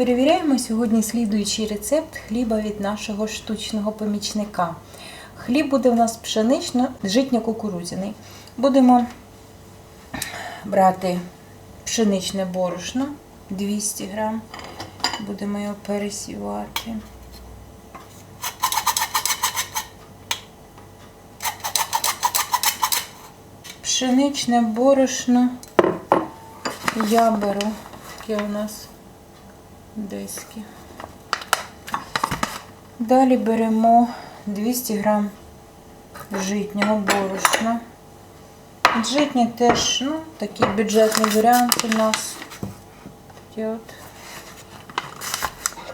Перевіряємо сьогодні слідуючий рецепт хліба від нашого штучного помічника. Хліб буде у нас пшенично-житньо-кукурудзяний. Будемо брати пшеничне борошно 200 грам. Будемо його пересівати. Пшеничне борошно я беру, таке у нас диски. Далі беремо 200 грам житнього борошна. Житнє теж, ну, такий бюджетний варіант у нас. От.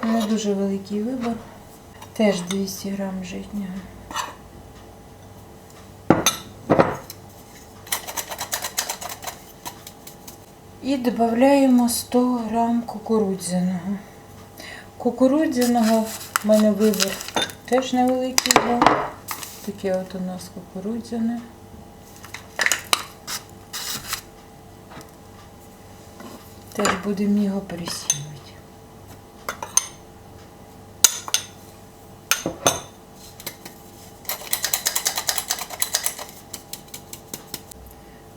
Не дуже великий вибір. Теж 200 грам житнього. І додаємо 100 грам кукурудзяного. Кукурудзяного в мене вибір теж невеликий був. Таке от у нас кукурудзяне. Теж будемо його пересівати.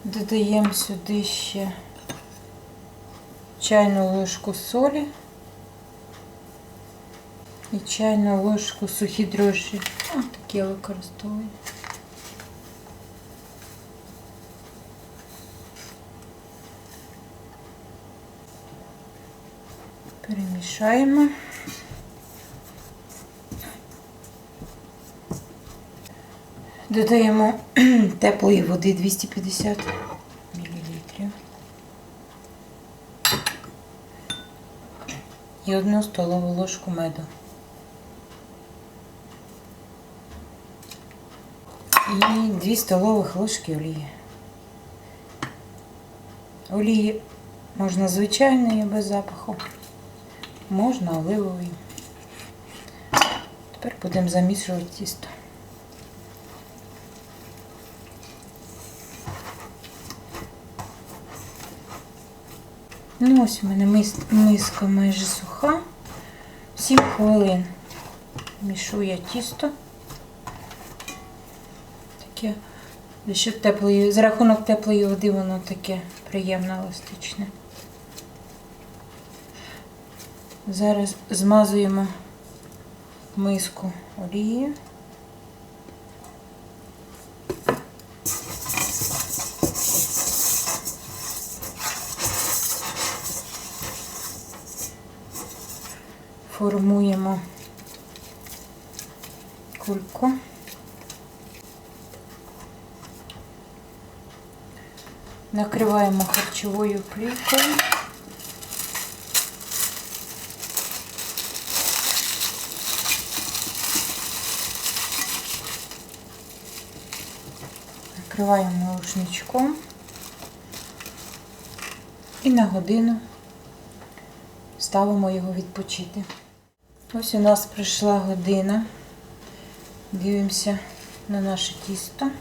Додаємо сюди ще чайну ложку солі і чайну ложку сухі дрожжі. Ось такі я використовую. Перемішаємо. Додаємо теплої води 250 І одну столову ложку меду. І 2 столових ложки олії. Олії можна звичайної без запаху, можна оливової. Тепер будемо замішувати тісто. Ну, ось у мене мис- миска майже суха. 7 хвилин мішу я тісто. Таке, щоб теплої, за рахунок теплої води воно таке приємно еластичне. Зараз змазуємо миску олією. Формуємо кульку. Накриваємо харчовою плівкою. Накриваємо рушничком і на годину ставимо його відпочити. Ось у нас прийшла година. Дивимося на наше тісто.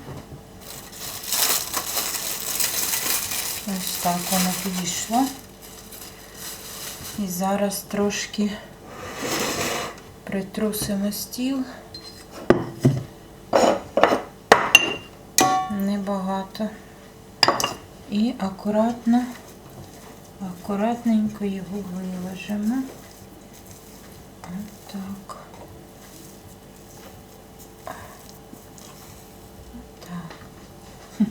Ось так воно підійшло. І зараз трошки притрусимо стіл. Небагато. І акуратно, акуратненько його виложимо. Так. Так.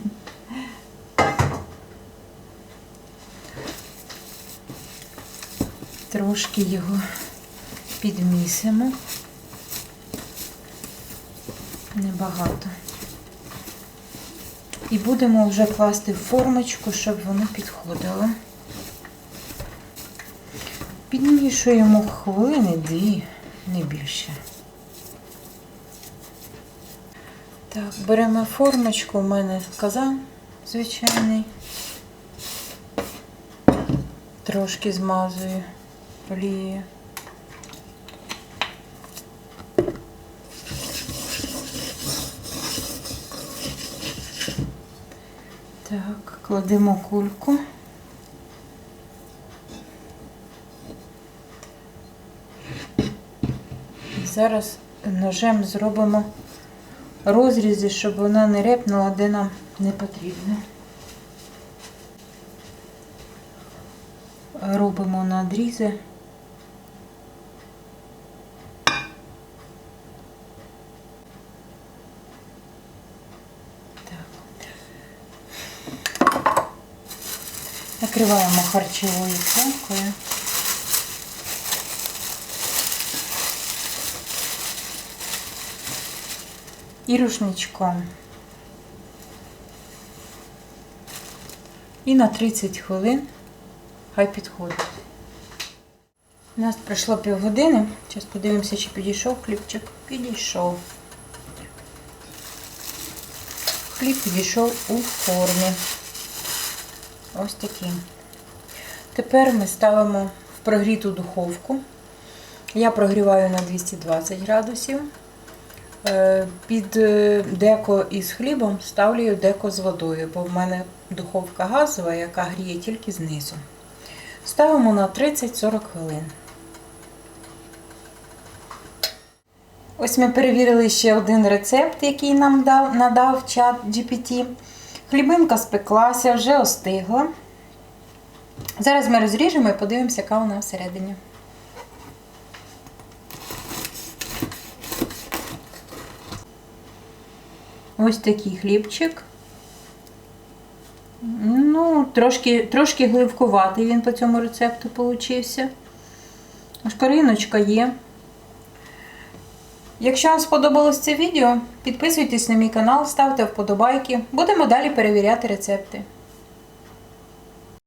Трошки його підмісимо. Небагато. І будемо вже класти в формочку, щоб воно підходило. Підмішуємо хвилини дві, не більше. Так, беремо формочку, у мене казан звичайний. Трошки змазую олією. Так, кладемо кульку. Зараз ножем зробимо розрізи, щоб вона не репнула, де нам не потрібно. Робимо надрізи. Накриваємо харчовою пленкою. І рушничком. І на 30 хвилин хай підходить. У нас пройшло півгодини. Зараз подивимося, чи підійшов хлібчик. Підійшов. Хліб підійшов у формі. Ось такий. Тепер ми ставимо в прогріту духовку. Я прогріваю на 220 градусів. Е, Під е, деко із хлібом ставлю деко з водою, бо в мене духовка газова, яка гріє тільки знизу. Ставимо на 30-40 хвилин. Ось ми перевірили ще один рецепт, який нам дав, надав чат GPT. Хлібинка спеклася, вже остигла. Зараз ми розріжемо і подивимося, яка вона всередині. Ось такий хлібчик. Ну, трошки, трошки гливкуватий він по цьому рецепту получився. Шкариночка є. Якщо вам сподобалось це відео, підписуйтесь на мій канал, ставте вподобайки. Будемо далі перевіряти рецепти.